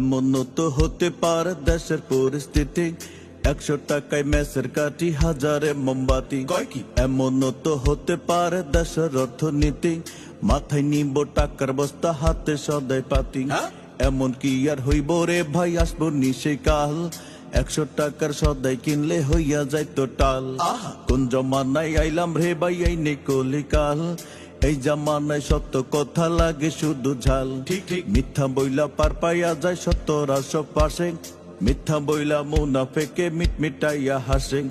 এমন তো হতে পারে দেশের পরিস্থিতি। একশো টাকায় মেসের কাটি হাজারে মোমবাতি। এমন তো হতে পারে দেশের অর্থনীতি। মাথায় নিব টাকার বস্তা হাতে সদাই পাতি। হ্যাঁ? এমন কি আর হইব রে ভাই? আসব নিশে কাল একশো টাকার সদাই কিনলে হইয়া যাইতো টাল। কোন জমানায় আইলাম রে ভাই এই নেকলি কাল এই জামানায় সত্য কথা লাগে শুধু ঝাল। ঠিক, ঠিক। মিথ্যা বইলা পার পাইয়া যায় সত্য সব পাশে। মিথ্যা বইলা মুনা ফেকে মিট মিটাইয়া হাসে।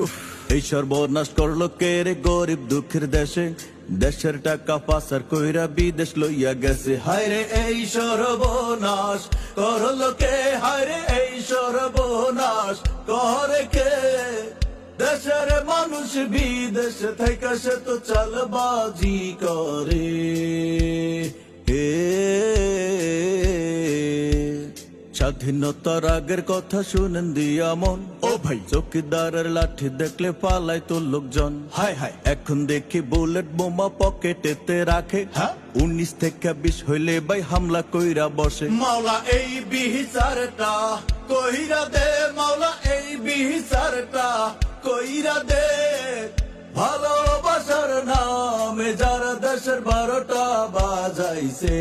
এই সর্বনাশ করল কে রে গরিব দুঃখের দেশে? দেশের টাকা পাচার কইরা বিদেশ লইয়া গেছে। হায় রে এই সর্বনাশ করল কে? হায় রে এই সর্বনাশ করে কে? দেশের মানুষ বিদেশ থেকে সে তো চালবাজি করে। স্বাধীনতার আগের কথা শুনেন দিয়া মন। ও ভাই। চৌকিদারের লাঠি দেখলে পালাই তো লোকজন। হায় হায়। এখন দেখি বুলেট বোমা পকেটেতে রাখে। হ্যাঁ? উনিশ থেকে বিশ হইলে ভাই হামলা কইরা বসে। মাওলা এই বিচারটা কইরা দে মাওলা এই বিচারটা কইরা দে ভালোবাসার নামে যারা দেশের বারোটা বাজাইছে।